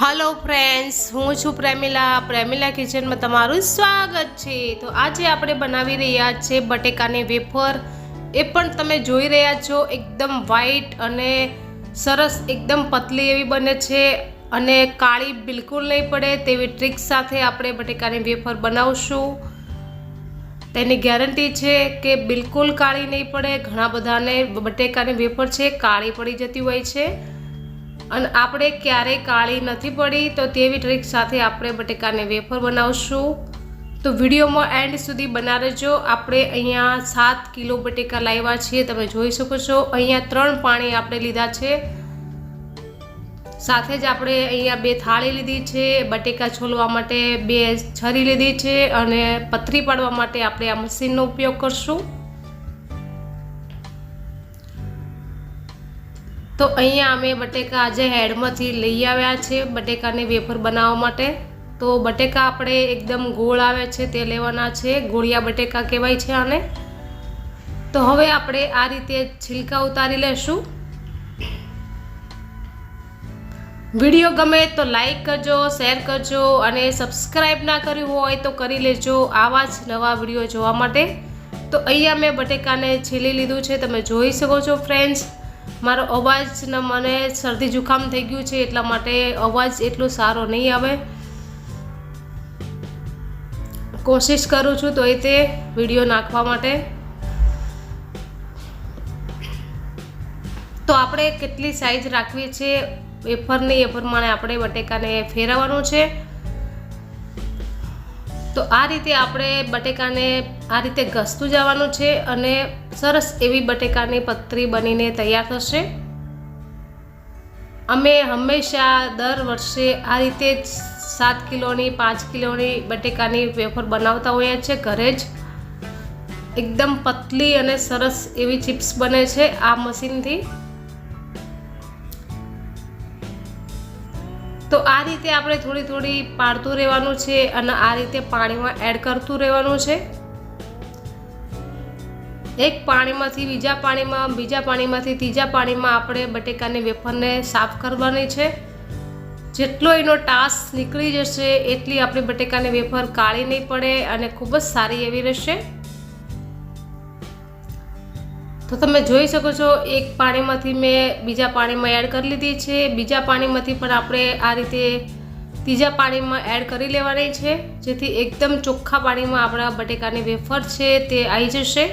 Hello friends હું છું પ્રેમિલા. પ્રેમિલા કિચનમાં તમારું સ્વાગત છે. તો આજે આપણે બનાવી રહ્યા છે બટેકાની વેફર. એ પણ તમે જોઈ રહ્યા છો, એકદમ વ્હાઈટ અને સરસ, એકદમ પતલી એવી બને છે અને કાળી બિલકુલ નહીં પડે તેવી ટ્રીક સાથે આપણે બટેકાની વેફર બનાવશું. તેની ગેરંટી છે કે બિલકુલ કાળી નહીં પડે. ઘણા બધાને બટેકાની વેફર છે, કાળી પડી જતી હોય છે. અને આપણે ક્યારેય કાળી નથી પડી, તો તેવી ટ્રીક સાથે આપણે બટેકાને વેફર બનાવશું. તો વિડીયોમાં એન્ડ સુધી બના રહેજો. આપણે અહીંયા સાત કિલો બટેકા લાવ્યા છીએ, તમે જોઈ શકો છો. અહીંયા ત્રણ પાણી આપણે લીધા છે. સાથે જ આપણે અહીંયા બે થાળી લીધી છે, બટેકા છોલવા માટે બે છરી લીધી છે અને પથરી પાડવા માટે આપણે આ મશીનનો ઉપયોગ કરશું. તો અહીંયા અમે બટેકા આજે હેડમાંથી લઈ આવ્યા છે બટેકાને વેફર બનાવવા માટે. તો બટેકા આપણે એકદમ ગોળ આવે છે તે લેવાના છે. ગોળિયા બટેકા કહેવાય છે આને. તો હવે આપણે આ રીતે છિલકા ઉતારી લેશું. વીડિયો ગમે તો લાઈક કરજો, શેર કરજો અને સબસ્ક્રાઈબ ના કર્યું હોય તો કરી લેજો આવા જ નવા વીડિયો જોવા માટે. તો અહીંયા મેં બટેકાને છીલી લીધું છે. તમે જોઈ શકો છો ફ્રેન્ડ્સ. મારો અવાજ ને મને શરદી જુખામ થઈ ગયું છે એટલા માટે અવાજ એટલો સારો નહીં આવે. કોશિશ કરું છું તો એ તે વીડિયો નાખવા માટે. તો આપણે કેટલી સાઈઝ રાખવી છે? વેફરની એ પ્રમાણે આપણે બટેકાને ફેરવવાનું છે. તો આ રીતે આપણે બટેકાને આ રીતે ઘસતું જવાનું છે અને સરસ એવી બટેકાની પતરી બનીને તૈયાર થશે. અમે હંમેશા દર વર્ષે આ રીતે જ સાત કિલોની, પાંચ કિલોની બટેકાની વેફર બનાવતા હોઈએ છીએ ઘરે જ. એકદમ પતલી અને સરસ એવી ચિપ્સ બને છે આ મશીનથી. તો આ રીતે આપણે થોડી થોડી પાડતું રહેવાનું છે અને આ રીતે પાણીમાં એડ કરતું રહેવાનું છે. એક પાણીમાંથી બીજા પાણીમાં, બીજા પાણીમાંથી ત્રીજા પાણીમાં આપણે બટેકાની વેફરને સાફ કરવાની છે. જેટલો એનો ટાસ નીકળી જશે, એટલી આપણી બટેકાની વેફર કાળી નહીં પડે અને ખૂબ જ સારી એવી રહેશે. તો તમે જોઈ શકો છો, એક પાણીમાંથી મેં બીજા પાણીમાં એડ કરી લીધી છે. બીજા પાણીમાંથી પણ આપણે આ રીતે ત્રીજા પાણીમાં એડ કરી લેવાની છે, જેથી એકદમ ચોખ્ખા પાણીમાં આપણા બટેકાની વેફર છે તે આવી જશે.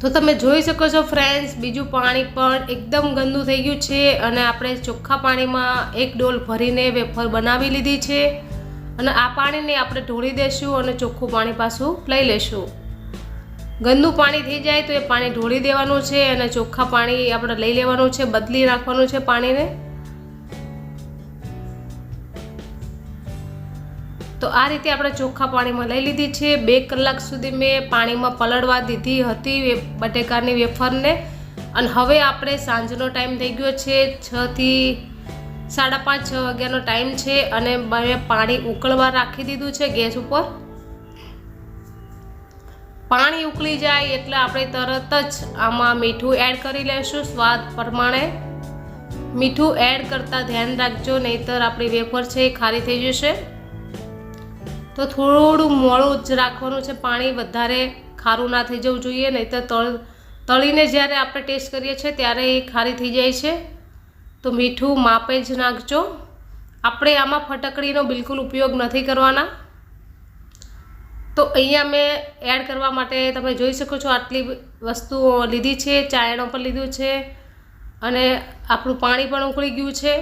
તો તમે જોઈ શકો છો ફ્રેન્ડ્સ, બીજું પાણી પણ એકદમ ગંદુ થઈ ગયું છે અને આપણે ચોખ્ખા પાણીમાં એક ડોલ ભરીને વેફર બનાવી લીધી છે. અને આ પાણીને આપણે ઢોળી દેશું અને ચોખ્ખું પાણી પાછું લઈ લેશું. ગંદુ પાણી થઈ જાય તો એ પાણી ઢોળી દેવાનું છે અને ચોખ્ખા પાણી આપણે લઈ લેવાનું છે, બદલી નાખવાનું છે પાણીને. તો આ રીતે આપણે ચોખ્ખા પાણીમાં લઈ લીધી છે. બે કલાક સુધી મેં પાણીમાં પલળવા દીધી હતી બટેકાની વેફરને. અને હવે આપણે સાંજનો ટાઈમ થઈ ગયો છે છથી સાડા પાંચ છ વાગ્યાનો ટાઈમ છે અને મેં પાણી ઉકળવા રાખી દીધું છે ગેસ ઉપર. પાણી ઉકળી જાય એટલે આપણે તરત જ આમાં મીઠું એડ કરી લેશું સ્વાદ પ્રમાણે. મીઠું એડ કરતાં ધ્યાન રાખજો, નહીતર આપણી વેફર છે એ ખારી થઈ જશે. તો થોડું મોડું જ રાખવાનું છે, પાણી વધારે ખારું ના થઈ જવું જોઈએ, નહીતર તળ, તળીને જ્યારે આપણે ટેસ્ટ કરીએ છીએ ત્યારે એ ખારી થઈ જાય છે. તો મીઠું માપે જ નાખજો. આપણે આમાં ફટકડીનો બિલકુલ ઉપયોગ નથી કરવાના. તો અહીંયા મેં એડ કરવા માટે તમે જોઈ શકો છો આટલી વસ્તુઓ લીધી છે ચાયણો પણ લીધું છે, અને આપણું પાણી પણ ઉકળી ગયું છે.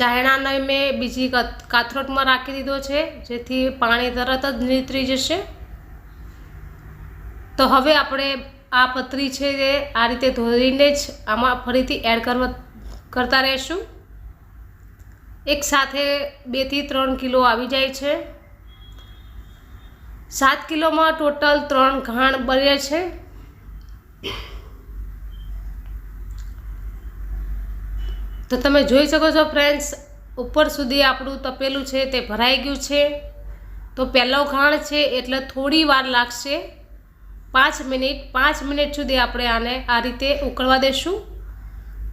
ચાયણાને મેં બીજી કાથરોટમાં રાખી દીધો છે, જેથી પાણી તરત જ નીતરી જશે. તો હવે આપણે આ પતરી છે એ આ રીતે ધોઈને જ આમાં ફરીથી એડ કરવા કરતા રહીશું. એક સાથે બેથી ત્રણ કિલો આવી જાય છે. સાત કિલોમાં ટોટલ ત્રણ ઘાણ બને છે. તો તમે જોઈ શકો છો ફ્રેન્ડ્સ, ઉપર સુધી આપણું તપેલું છે તે ભરાઈ ગયું છે. તો પહેલો ઘાણ છે એટલે થોડી વાર લાગશે. પાંચ મિનિટ પાંચ મિનિટ સુધી આપણે આને આ રીતે ઉકળવા દેશું.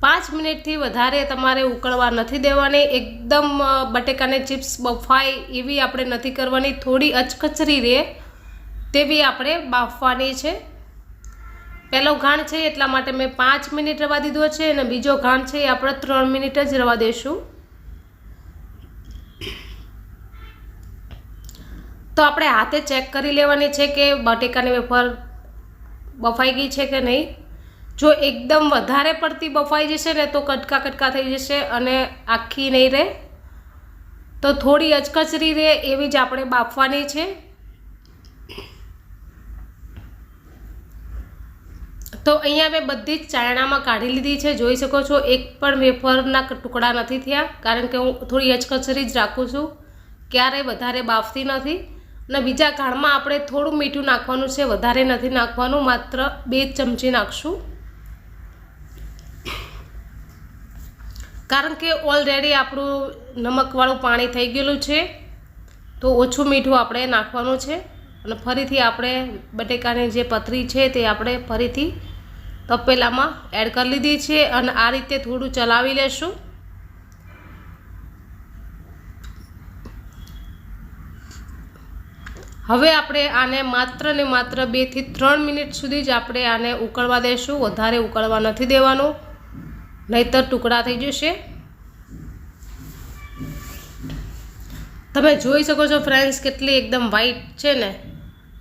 પાંચ મિનિટથી વધારે તમારે ઉકળવા નથી દેવાની. એકદમ બટેકાને ચિપ્સ બફાય એવી આપણે નથી કરવાની. થોડી અચકચરી રહે તેવી આપણે બાફવાની છે. પહેલો ઘાણ છે એટલા માટે મેં પાંચ મિનિટ રવા દીધો છે અને બીજો ઘાણ છે એ આપણે ત્રણ મિનિટ જ રવા દઈશું તો આપણે હાથે ચેક કરી લેવાની છે કે બટેકાની વેફર બફાઈ ગઈ છે કે નહીં? જો એકદમ વધારે પડતી બફાઈ જશે ને તો કટકા કટકા થઈ જશે અને આખી નહીં રહે. તો થોડી અચકચરી રહે એવી જ આપણે બાફવાની છે. તો અહીંયા મેં બધી જ ચાયણામાં કાઢી લીધી છે. જોઈ શકો છો, એક પણ વેફરના ટુકડા નથી થયા. કારણ કે હું થોડી અચકચરી જ રાખું છું. ક્યારેય વધારે બાફતી નથી. અને બીજા ઘાણમાં આપણે થોડું મીઠું નાખવાનું છે, વધારે નથી નાખવાનું, માત્ર બે ચમચી નાખશું. કારણ કે ઓલરેડી આપણું નમકવાળું પાણી થઈ ગયેલું છે, તો ઓછું મીઠું આપણે નાખવાનું છે. અને ફરીથી આપણે બટેકાની જે પતરી છે તે આપણે ફરીથી તપેલામાં એડ કરી લીધી છે અને આ રીતે થોડું ચલાવી લેશું. હવે આપણે આને માત્ર ને માત્ર બેથી ત્રણ મિનિટ સુધી જ આપણે આને ઉકળવા દઈશું વધારે ઉકળવા નથી દેવાનું. નહીતર ટુકડા થઈ જશે. તમે જોઈ શકો છો ફ્રેન્ડ્સ કેટલી એકદમ વ્હાઈટ છે ને.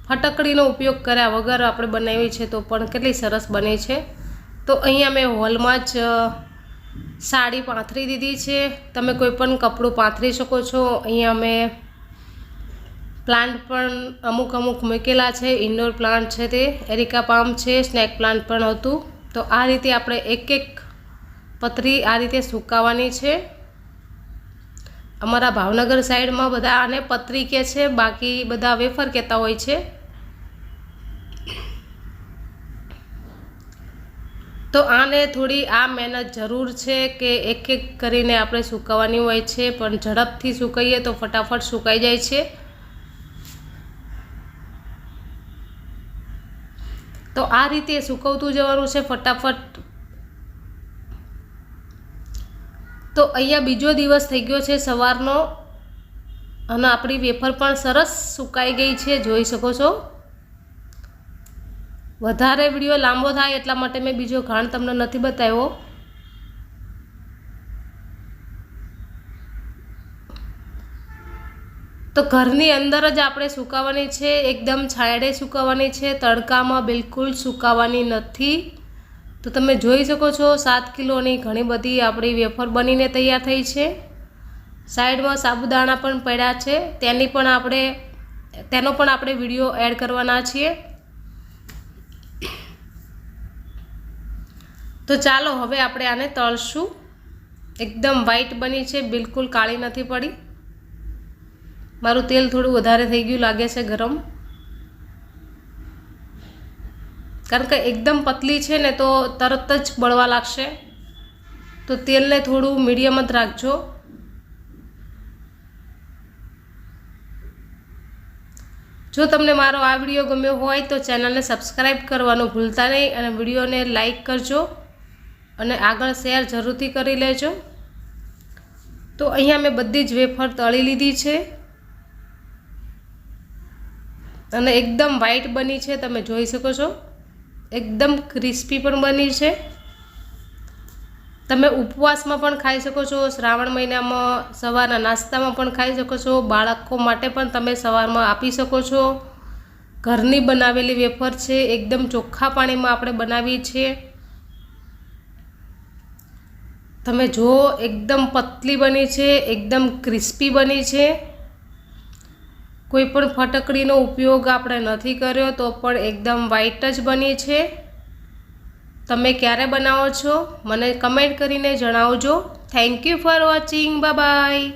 ફટકડીનો ઉપયોગ કર્યા વગર આપણે બનાવી છે તો પણ કેટલી સરસ બને છે. તો અહીંયા મેં હોલમાં જ સાડી પાથરી દીધી છે. તમે કોઈ પણ કપડું પાથરી શકો છો. અહીંયા મેં પ્લાન્ટ પણ અમુક અમુક મૂકેલા છે ઇન્ડોર પ્લાન્ટ છે તે, એરિકા પામ છે સ્નેક પ્લાન્ટ પણ હતું. તો આ રીતે આપણે એક એક પતરી આ રીતે સુકાવવાની છે. અમારા ભાવનગર સાઈડમાં બધા આને પતરી કહે છે, બાકી બધા વેફર કહેતા હોય છે. તો આને થોડી આ મહેનત જરૂર છે કે એક એક કરીને આપણે સુકાવવાની હોય છે, પણ ઝડપથી સુકાઈએ તો ફટાફટ સુકાઈ જાય છે. તો આ રીતે સુકવતું જવાનું છે ફટાફટ. તો અહીંયા બીજો દિવસ થઈ ગયો છે સવારનો. અને આપણી વેફર પણ સરસ સુકાઈ ગઈ છે, જોઈ શકો છો. વધારે વીડિયો લાંબો થાય એટલા માટે મેં બીજો ઘાણ તમને નથી બતાવ્યો. તો ઘરની અંદર જ આપણે સુકાવવાની છે, એકદમ છાંયડે સુકાવવાની છે, તડકામાં બિલકુલ સુકાવવાની નથી. તો તમે જોઈ શકો છો, સાત કિલોની ઘણી બધી આપણી વેફર બનીને તૈયાર થઈ છે. સાઈડમાં સાબુદાણા પણ પડ્યા છે, તેની પણ આપણે, તેનો પણ આપણે વીડિયો એડ કરવાના છીએ. તો ચાલો હવે આપણે આને તળશું. એકદમ વ્હાઈટ બની છે, બિલકુલ કાળી નથી પડી. મારું તેલ થોડું વધારે થઈ ગયું લાગે છે ગરમ. કારણ કે એકદમ પતલી છે ને તો તરત જ બળવા લાગશે. તો તેલને થોડું મીડિયમ જ રાખજો. જો તમને મારો આ વીડિયો ગમ્યો હોય તો ચેનલને સબસ્ક્રાઈબ કરવાનું ભૂલતા નહીં અને વિડીયોને લાઈક કરજો અને આગળ શેર જરૂરથી કરી લેજો. તો અહીંયા મેં બધી જ વેફર તળી લીધી છે. અને એકદમ વ્હાઈટ બની છે, તમે જોઈ શકો છો. એકદમ ક્રિસ્પી પણ બની છે. તમે ઉપવાસમાં પણ ખાઈ શકો છો, શ્રાવણ મહિનામાં સવારના નાસ્તામાં પણ ખાઈ શકો છો, બાળકો માટે પણ તમે સવારમાં આપી શકો છો. ઘરની બનાવેલી વેફર છે, એકદમ ચોખ્ખા પાણીમાં આપણે બનાવીએ છીએ. તમે જુઓ, એકદમ પતલી બની છે, એકદમ ક્રિસ્પી બની છે. કોઈ પણ ફટકડીનો ઉપયોગ આપણે નથી કર્યો તો પણ એકદમ વ્હાઈટ જ બની છે. તમે ક્યારે બનાવો છો? મને કમેન્ટ કરીને જણાવજો. Thank you for watching bye